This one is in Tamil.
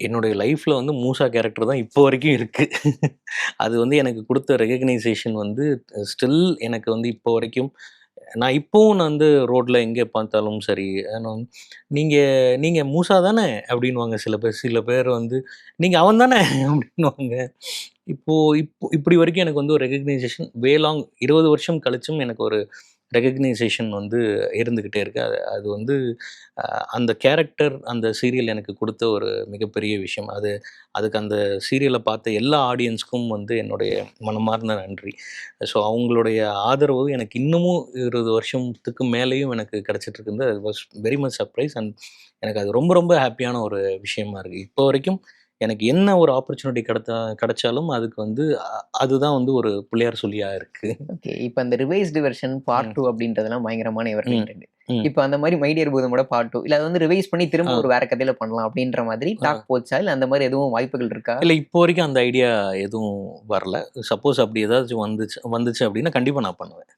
என்னுடைய லைஃப்பில் வந்து மூசா கேரக்டர் தான் இப்போ வரைக்கும் இருக்குது அது வந்து எனக்கு கொடுத்த ரெகக்னைசேஷன் வந்து ஸ்டில் எனக்கு வந்து இப்போ வரைக்கும் நான் இப்போவும் நான் வந்து ரோட்டில் எங்கே பார்த்தாலும் சரி நீங்கள் நீங்கள் மூசா தானே? அப்படின்வாங்க சில பேர் சில பேர் வந்து நீங்கள் அவன் தானே? அப்படின்வாங்க இப்போது இப்போ இப்படி வரைக்கும் எனக்கு வந்து ஒரு ரெகக்னைசேஷன் வேலாங் இருபது வருஷம் கழிச்சும் எனக்கு ஒரு ரெகக்னைசேஷன் வந்து இருந்துக்கிட்டே இருக்கு. அது அது வந்து அந்த கேரக்டர் அந்த சீரியல் எனக்கு கொடுத்த ஒரு மிகப்பெரிய விஷயம். அது அதுக்கு அந்த சீரியலை பார்த்த எல்லா ஆடியன்ஸ்க்கும் வந்து என்னுடைய மனமார்ந்த நன்றி. ஸோ அவங்களுடைய ஆதரவு எனக்கு இன்னமும் இருபது வருஷத்துக்கு மேலேயும் எனக்கு கிடச்சிட்டுருக்குது அது was very much surprise and எனக்கு அது ரொம்ப ரொம்ப ஹாப்பியான ஒரு விஷயமா இருக்குது இப்போ வரைக்கும் எனக்கு என்ன ஒரு ஆப்பர்ச்சுனிட்டி கிடைத்தா கிடைச்சாலும் அதுக்கு வந்து அதுதான் வந்து ஒரு பிள்ளையார் சொல்லியாக இருக்குது ஓகே இப்போ அந்த ரிவைஸ்டு வெர்ஷன் பார்ட். டூ அப்படின்றதெல்லாம் பயங்கரமான. ம். இப்போ அந்த மாதிரி மைடியர் பூதமோட பார்ட் டூ இல்ல அது வந்து ரிவைஸ் பண்ணி திரும்ப. ஒரு வேற கதையில பண்ணலாம் அப்படின்ற மாதிரி. டாக் போச்சா இல்ல அந்த மாதிரி எதுவும் வாய்ப்புகள் இருக்கா இல்லை இப்போ வரைக்கும் அந்த ஐடியா எதுவும் வரல சப்போஸ் அப்படி ஏதாச்சும் வந்துச்சு வந்துச்சு அப்படின்னா கண்டிப்பாக நான் பண்ணுவேன்